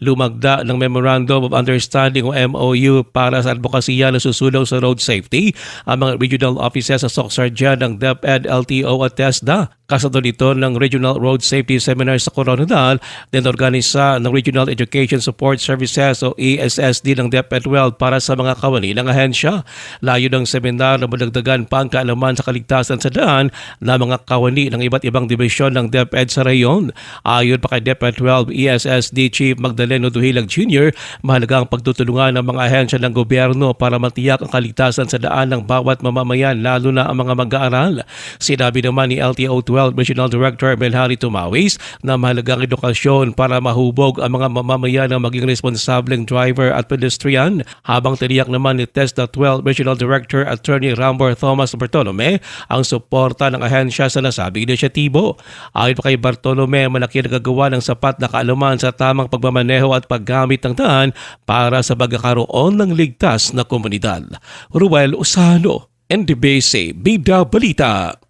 lumagda ng Memorandum of Understanding o MOU para sa advokasya na susulong sa road safety ang mga regional offices sa SOCSARGA ng DepEd, LTO at TESDA. Kasado nito ng Regional Road Safety Seminar sa Coronadal din organisa ng Regional Education Support Services o ESSD ng DepEd World para sa mga kawani ng ahensya. Layo ng seminar na madagdagan pa ang kaalaman sa kaligtasan sa daan na mga kawani ng iba't ibang dibisyon ng DepEd sa rayon. Ayon pa kay DepEd 12 ESSD Chief Magdaleno Duhilag Jr., mahalaga ang pagtutulungan ng mga ahensya ng gobyerno para matiyak ang kaligtasan sa daan ng bawat mamamayan lalo na ang mga mag-aaral. Sinabi naman ni LTO 12 Regional Director Melhari Tumawis na mahalagang edukasyon para mahubog ang mga mamamayan na maging responsableng driver at pedestrian habang tiniyak naman ni TESDA 12 Regional Director Attorney Rambor Thomas Bartolome ang suporta ng ahensya sa nasabing inisyatibo. Ayon pa kay Bartolome, malaki nagagawa ng sapat na kaalaman sa tamang pagmamaneho at paggamit ng daan para sa pagkakaroon ng ligtas na komunidad. Ruel Usano, NDBC, Bida Balita.